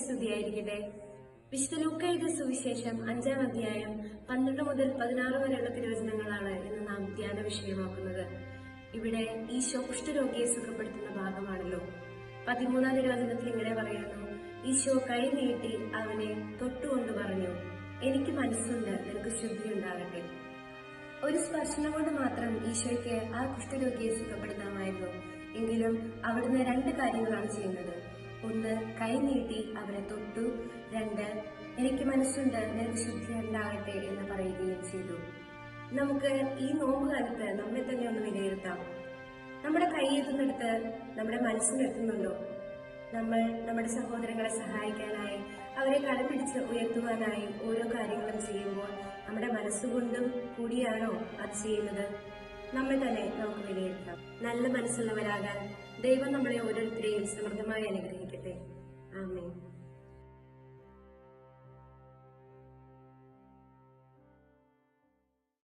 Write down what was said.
സ്തുതിയായിരിക്കട്ടെ. വിശുദ്ധ ലൂക്കയുടെ സുവിശേഷം അഞ്ചാം അധ്യായം പന്ത്രണ്ട് മുതൽ പതിനാറ് വരെയുള്ള തിരുവചനങ്ങളാണ് ഇന്ന് നാം ധ്യാന വിഷയമാക്കുന്നത്. ഇവിടെ ഈശോ കുഷ്ഠരോഗിയെ സുഖപ്പെടുത്തുന്ന ഭാഗമാണല്ലോ. പതിമൂന്നാം തിരുവചനത്തിൽ ഇങ്ങനെ പറയുന്നു ഈശോ കൈ നീട്ടി അവനെ തൊട്ടുകൊണ്ട് പറഞ്ഞു എനിക്ക് മനസ്സുണ്ട് നിനക്ക് ശുദ്ധി ഉണ്ടാകട്ടെ. ഒരു സ്പർശനം കൊണ്ട് മാത്രം ഈശോയ്ക്ക് ആ കുഷ്ഠരോഗിയെ സുഖപ്പെടുത്താമായിരുന്നു. എങ്കിലും അവിടുന്ന് രണ്ട് കാര്യങ്ങളാണ് ചെയ്യുന്നത്. ഒന്ന് കൈ നീട്ടി അവരെ തൊട്ടു. രണ്ട് എനിക്ക് മനസ്സുണ്ട് നിനക്ക് ശുദ്ധി ഉണ്ടാകട്ടെ എന്ന് പറയുകയും ചെയ്തു. നമുക്ക് ഈ നോമ്പ് കാലത്ത് നമ്മെ തന്നെ ഒന്ന് വിലയിരുത്താം. നമ്മുടെ കൈ എത്തുന്നിടത്ത് നമ്മുടെ മനസ്സിലെത്തുന്നുണ്ടോ നമ്മൾ നമ്മുടെ സഹോദരങ്ങളെ സഹായിക്കാനായി അവരെ കടപിടിച്ച് ഉയർത്തുവാനായി ഓരോ കാര്യങ്ങളും ചെയ്യുമ്പോൾ നമ്മുടെ മനസ്സുകൊണ്ടും കൂടിയാണോ അത് ചെയ്യുന്നത്? നമ്മെ തന്നെ നമുക്ക് വിലയിരുത്താം. നല്ല മനസ്സുള്ളവരാകാൻ ദൈവം നമ്മളെ ഓരോരുത്തരെയും സമൃദ്ധമായി അനുഗ്രഹിക്കട്ടെ. ആമേൻ.